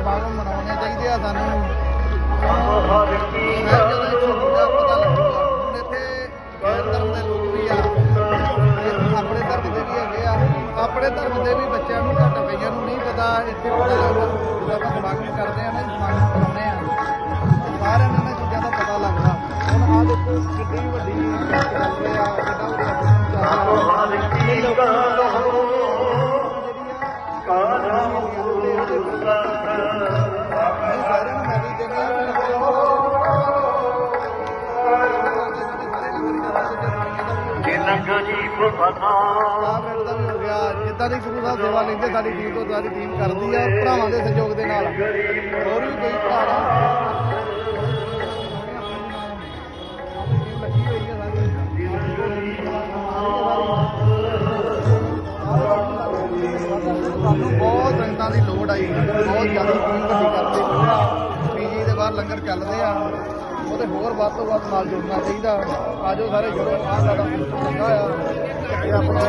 ਸਮਾਗਮ ਮਨਾਉਣੇ ਚਾਹੀਦੇ ਆ ਸਾਨੂੰ। ਮੈਂ ਜਦੋਂ ਪਤਾ ਲੱਗੂਗਾ। ਹੁਣ ਇੱਥੇ ਗੈਰ ਧਰਮ ਦੇ ਲੋਕ ਵੀ ਆ। ਆਪਣੇ ਧਰਮ ਦੇ ਵੀ ਹੈਗੇ ਆ। ਆਪਣੇ ਧਰਮ ਦੇ ਵੀ ਬੱਚਿਆਂ ਨੂੰ ਘੱਟ ਕਈਆਂ ਨੂੰ ਨਹੀਂ ਪਤਾ। ਇੱਥੇ ਪਤਾ ਲੱਗਦਾ। ਜਦੋਂ ਆਪਾਂ ਸਮਾਗਮ ਕਰਦੇ ਆ ਨਾ ਵੀ ਹੋ ਗਿਆ ਜਿੱਦਾਂ ਦੀ ਗੁਰੂ ਸਾਹਿਬ ਸੇਵਾ ਲੈਂਦੇ, ਸਾਡੀ ਟੀਮ ਤੋਂ ਸਾਡੀ ਟੀਮ ਕਰਦੀ ਆ ਭਰਾਵਾਂ ਦੇ ਸਹਿਯੋਗ ਦੇ ਨਾਲ। ਹੋਰ ਵੀ ਕਈ ਭਰਾ ਸਾਨੂੰ ਬਹੁਤ ਸੰਗਤਾਂ ਦੀ ਲੋੜ ਆਈ। ਬਹੁਤ ਜ਼ਿਆਦਾ ਟੀਮ ਵੱਡੀ ਕਰਦੇ ਪੀਜੀ ਦੇ ਬਾਹਰ ਲੰਗਰ ਚੱਲਦੇ ਆ। ਉਹਦੇ ਹੋਰ ਵੱਧ ਤੋਂ ਵੱਧ ਨਾਲ ਜੁੜਨਾ ਚਾਹੀਦਾ। ਆਜੋ ਸਾਰੇ ਜੁੜੋ ਆ ਸਾਡਾ ਹੋਇਆ ਆ ਇਹ ਆਪਣਾ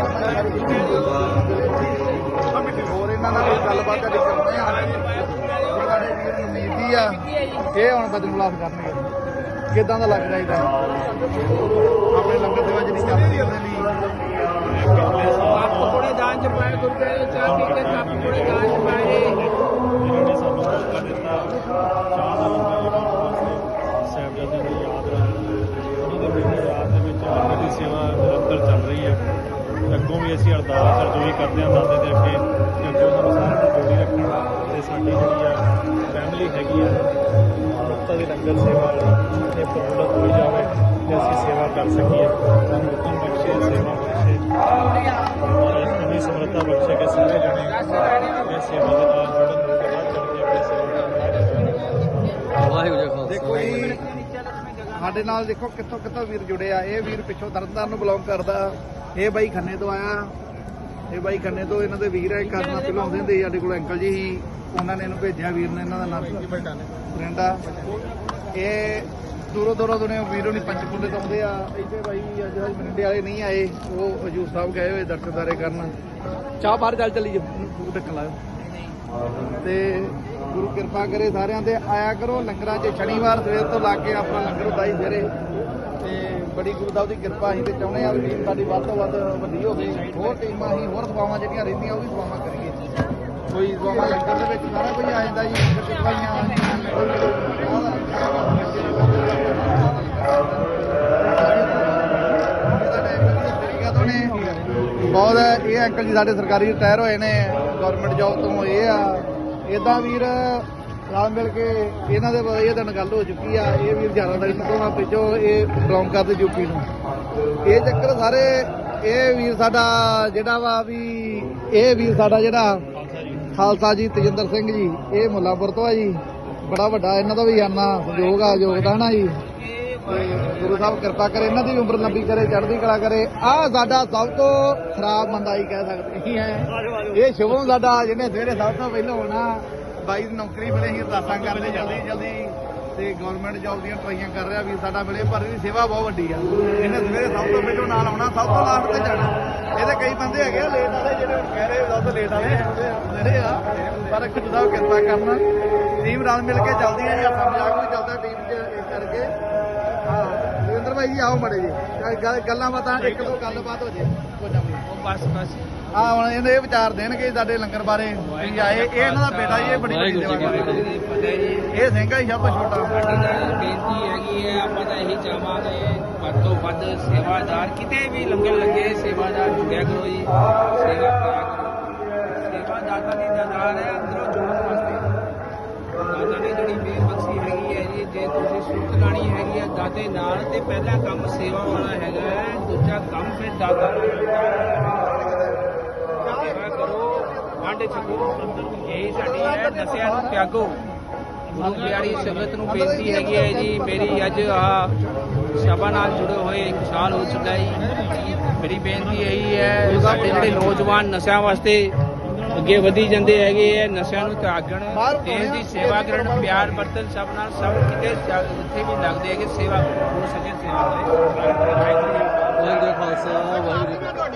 ਹੋਰ ਇਹਨਾਂ ਨਾਲ ਕੋਈ ਗੱਲਬਾਤ ਅੱਜ ਕਰਦੇ ਆ ਸਾਡੇ ਵੀਰ ਨੂੰ ਉਮੀਦ ਆ, ਇਹ ਹੁਣ ਬਦਲ ਕਰਨਗੇ। ਕਿਦਾਂ ਦਾ ਲੱਗ ਰਿਹਾ ਇਹਦਾ? ਆਪਣੇ ਲੰਗਰ ਦੇ ਵਿੱਚ ਜਿਹੜੀ ਚੱਲਦੀ ਉਹਦੇ ਲਈ ਪਕੌੜੇ ਦਾਨ ਚ ਪਾਏ ਗੁਰੂ ਚਾਹ ਪੀ ਕੇ ਕੱਪ ਪਕੌੜੇ ਦਾਨ ਚੱਲ ਰਹੀ ਹੈ। ਅੱਗੋਂ ਵੀ ਅਸੀਂ ਅਰਦਾਸ ਅਰਜ਼ੋਈ ਕਰਦੇ ਹਾਂ ਦਾਤੇ ਦੇ ਅੱਗੇ ਕਿ ਅੱਗੇ ਸਾਨੂੰ ਸਾਰਿਆਂ ਨੂੰ ਜੋੜੀ ਰੱਖਣ ਤੇ ਸਾਡੀ ਜਿਹੜੀ ਆ ਫੈਮਿਲੀ ਹੈਗੀ ਆ ਮੁਕਤਾ ਦੀ ਲੰਗਰ ਸੇਵਾ ਇਹ ਪ੍ਰਫੁੱਲਤ ਹੋਈ ਜਾਵੇ ਤੇ ਅਸੀਂ ਸੇਵਾ ਕਰ ਸਕੀਏ। ਸਾਨੂੰ ਹੁਕਮ ਬਖਸ਼ੇ ਸੇਵਾ ਬਖਸ਼ੇ। ਮਹਾਰਾਜ ਇੰਨੀ ਸਮਰੱਥਾ ਬਖਸ਼ੇ ਕਿ ਸਾਰੇ ਜਣੇ ਸਾਡੇ ਨਾਲ ਦੇਖੋ ਕਿੱਥੋਂ ਕਿੱਥੋਂ ਵੀਰ ਜੁੜੇ ਆ। ਇਹ ਵੀਰ ਪਿੱਛੋਂ ਤਰਨਤਾਰਨ ਨੂੰ ਬਿਲੋਂਗ ਕਰਦਾ। ਇਹ ਬਾਈ ਖੰਨੇ ਤੋਂ ਆਇਆ। ਇਹ ਬਾਈ ਖੰਨੇ ਤੋਂ ਇਹਨਾਂ ਦੇ ਵੀਰ ਹੈ ਕਰਨਾ ਪਹਿਲਾਂ ਆਉਂਦੇ ਹੁੰਦੇ ਸਾਡੇ ਕੋਲ ਅੰਕਲ ਜੀ ਸੀ। ਉਹਨਾਂ ਨੇ ਇਹਨੂੰ ਭੇਜਿਆ, ਵੀਰ ਨੇ ਇਹਨਾਂ ਦਾ ਨਾਮ ਫਰੈਂਡ ਇਹ ਦੂਰੋਂ ਦੂਰੋਂ ਦੁਨੀਆ ਵੀਰੋ ਨਹੀਂ ਪੰਚਕੂਲੇ ਤੋਂ ਆਉਂਦੇ ਆ। ਇੱਥੇ ਬਾਈ ਅੱਜ ਅੱਜ ਮਰਿੰਡੇ ਵਾਲੇ ਨਹੀਂ ਆਏ। ਉਹ ਹਜੂਰ ਸਾਹਿਬ ਗਏ ਹੋਏ ਦਰਸ਼ਨਦਾਰੇ ਕਰਨ। ਚਾਹ ਬਾਹਰ ਚੱਲ ਚੱਲੀ ਜੀ ਢੱਕਣ ਲਾਇਓ। ਤੇ ਗੁਰੂ ਕਿਰਪਾ ਕਰੇ ਸਾਰਿਆਂ ਤੇ ਆਇਆ ਕਰੋ, ਲੰਗਰਾਂ 'ਚ ਸ਼ਨੀਵਾਰ ਸਵੇਰ ਤੋਂ ਲਾ ਕੇ ਆਪਣਾ ਲੰਗਰ ਹੁੰਦਾ ਹੀ ਸਵੇਰੇ ਤੇ ਬੜੀ ਗੁਰੂ ਸਾਹਿਬ ਦੀ ਕਿਰਪਾ ਅਸੀਂ ਤੇ ਚਾਹੁੰਦੇ ਆ ਵੀ ਟੀਮ ਸਾਡੀ ਵੱਧ ਤੋਂ ਵੱਧ ਵੱਡੀ ਹੋਵੇ। ਹੋਰ ਟੀਮਾਂ ਅਸੀਂ, ਹੋਰ ਸਵਾਵਾਂ ਜਿਹੜੀਆਂ ਰਹਿੰਦੀਆਂ, ਉਹ ਵੀ ਸੇਵਾਵਾਂ ਕਰੀਏ। ਕੋਈ ਸਵਾਵਾਂ ਲੰਗਰ ਦੇ ਵਿੱਚ ਸਾਰਾ ਕੁਝ ਆ ਜਾਂਦਾ ਜੀ ਲੰਗਰ ਇਹ ਅੰਕਲ ਜੀ, ਸਾਡੇ ਸਰਕਾਰੀ ਰਿਟਾਇਰ ਹੋਏ ਨੇ ਗਵਰਨਮੈਂਟ ਜੌਬ ਤੋਂ ਇਹ ਆ। ਇਦਾਂ ਵੀਰ ਨਾਲ ਮਿਲ ਕੇ ਇਹਨਾਂ ਦੇ ਇਹ ਦਿਨ ਗੱਲ ਹੋ ਚੁੱਕੀ ਆ। ਇਹ ਵੀਰ ਜ਼ਿਆਦਾਤਰ ਤੋਂ ਆ ਪਿੱਛੋਂ ਇਹ ਬਿਲੋਂਗ ਕਰਦੇ ਯੂਪੀ ਨੂੰ। ਇਹ ਚੱਕਰ ਸਾਰੇ, ਇਹ ਵੀਰ ਸਾਡਾ ਜਿਹੜਾ ਵਾ ਵੀ, ਇਹ ਵੀਰ ਸਾਡਾ ਜਿਹੜਾ ਖਾਲਸਾ ਜੀ, ਤੇਜਿੰਦਰ ਸਿੰਘ ਜੀ, ਇਹ ਮੁੱਲਾਪੁਰ ਤੋਂ ਆ ਜੀ। ਬੜਾ ਵੱਡਾ ਇਹਨਾਂ ਦਾ ਵੀ ਆਨਾ ਸਹਿਯੋਗ ਆ, ਯੋਗਦਾਨ ਆ ਜੀ। ਗੁਰੂ ਸਾਹਿਬ ਕਿਰਪਾ ਕਰੇ, ਇਹਨਾਂ ਦੀ ਉਮਰ ਲੰਬੀ ਕਰੇ, ਚੜ੍ਹਦੀ ਕਲਾ ਕਰੇ। ਆਹ ਸਾਡਾ ਸਭ ਤੋਂ ਖਰਾਬ ਬੰਦਾ ਹੀ ਕਹਿ ਸਕਦੇ ਹਾਂ। ਇਹ ਸ਼ੁਭਮ ਸਾਡਾ, ਜਿਹਨੇ ਸਵੇਰੇ ਸਭ ਤੋਂ ਪਹਿਲਾਂ ਹੋਣਾ, ਬਾਈ ਦੀ ਨੌਕਰੀ ਮਿਲੇ ਸੀ, ਅਰਦਾਸਾਂ ਰਹੇ, ਜਲਦੀ ਜਲਦੀ। ਤੇ ਗਵਰਨਮੈਂਟ ਜੌਬ ਦੀਆਂ ਟਰਾਈਆਂ ਕਰ ਰਿਹਾ ਵੀ ਸਾਡਾ ਮਿਲੇ, ਪਰ ਇਹਦੀ ਸੇਵਾ ਬਹੁਤ ਵੱਡੀ ਆ। ਇਹਨੇ ਸਵੇਰੇ ਸਭ ਤੋਂ ਪਹਿਲਾਂ ਨਾਲ ਆਉਣਾ, ਸਭ ਤੋਂ ਲਾਸਟ ਤੇ ਜਾਣਾ। ਇਹਦੇ ਕਈ ਬੰਦੇ ਹੈਗੇ ਆ ਲੇਟ ਵਾਲੇ ਜਿਹੜੇ ਹੁਣ ਕਹਿ ਰਹੇ, ਸਭ ਤੋਂ ਲੇਟ ਵਾਲੇ ਜਿਹੜੇ ਆ ਪਰ ਖੁਦ ਸਾਹਿਬ ਕਿਰਪਾ ਕਰਨਾ। ਟੀਮ ਨਾਲ ਮਿਲ ਕੇ ਚੱਲਦੀ ਹੈ ਜੀ ਆਪਣਾ ਮਜ਼ਾਕ ਵੀ ਚੱਲਦਾ ਟੀਮ 'ਚ ਇਸ ਕਰਕੇ। ਭਾਈ ਜੀ ਆਓ ਮੜੇ ਜੀ ਗੱਲ- ਬਾਤਾਂ ਇੱਕ ਦੋ ਗੱਲਬਾਤ ਹੋ ਜੇ। ਬਸ ਬਸ। ਆ ਹੁਣ ਇਹਦੇ ਇਹ ਵਿਚਾਰ ਦੇਣਗੇ ਸਾਡੇ ਲੰਗਰ ਬਾਰੇ। ਵੀ ਆਏ ਇਹ ਇਹਨਾਂ ਦਾ ਬੇਟਾ ਜੀ ਇਹ ਬੜੀ ਵੱਡੀ ਸੇਵਾ ਕੀ ਕਰਦਾ ਪਤਾ ਜੀ। ਇਹ ਸਿੰਘਾ ਹੀ ਸਭ ਤੋਂ ਛੋਟਾ। ਬੇਨਤੀ ਹੈਗੀ ਹੈ ਆਪਾਂ ਤਾਂ ਇਹੀ ਚਾਹਾਂਗੇ ਵੱਧ ਤੋਂ ਵੱਧ ਸੇਵਾਦਾਰ ਕਿਤੇ ਵੀ ਲੰਗਰ ਲੱਗੇ ਸੇਵਾਦਾਰ ਜੁੜਿਆ ਕਰੋ ਜੀ। ਸੇਵਾ ਕਰਿਆ ਕਰੋ। ਸੇਵਾਦਾਤਾ ਦੀ ਦਾਤਾਰ ਹੈ ਅੰਦਰੋਂ ਜੁੜਨ ਵਾਸਤੇ। ਦਾਤਾ ਨੇ ਜਿਹੜੀ ਬੇਬਖਸ਼ੀ ਹੈਗੀ ਹੈ ਜੀ ਜੇ ਤੁਸੀਂ ਸੁੱਖ ਲਾਣੀ ਨਾਲ ਤੇ ਪਹਿਲਾ ਕੰਮ ਸੇਵਾ ਵਾਲਾ ਹੈਗਾ ਦੂਜਾ ਕੰਮ ਫਿਰ ਦਾਤਾ ਸੇਵਾ ਕਰੋ, ਵੰਡ ਛਕੋ ਇਹ ਸਾਡੀ ਹੈ, ਨਸਿਆ ਨੂੰ ਤਿਆਗੋ। ਗੁਰੂ ਪਿਆਰੀ ਸੰਗਤ ਨੂੰ ਬੇਨਤੀ ਹੈਗੀ ਹੈ ਜੀ, ਮੇਰੀ ਅੱਜ ਆ ਸਭਾ ਨਾਲ ਜੁੜੇ ਹੋਏ ਇੱਕ ਸਾਲ ਹੋ ਚੁੱਕਾ ਹੈ ਮੇਰੀ ਬੇਨਤੀ ਇਹੀ ਹੈ, ਸਾਡੇ ਜਿਹੜੇ ਨੌਜਵਾਨ ਨਸ਼ਿਆਂ ਵਾਸਤੇ ਅੱਗੇ ਵਧੀ ਜਾਂਦੇ ਹੈਗੇ ਐ ਨਸ਼ਿਆਂ ਨੂੰ ਤਾਗਣ ਦੇਸ਼ ਦੀ ਸੇਵਾ ਕਰਨ ਪਿਆਰ ਵਰਤਨ ਸਭ ਨਾਲ ਸਭ ਕਿਤੇ ਜਿੱਥੇ ਵੀ ਲੱਗਦੇ ਹੈਗੇ ਸੇਵਾ ਹੋ ਸਕੇ ਸੇਵਾ ਕਰੇ ਵਾਹਿਗੁਰੂ ਜੀ ਖਾਲਸਾ ਵਾਹਿਗੁਰੂ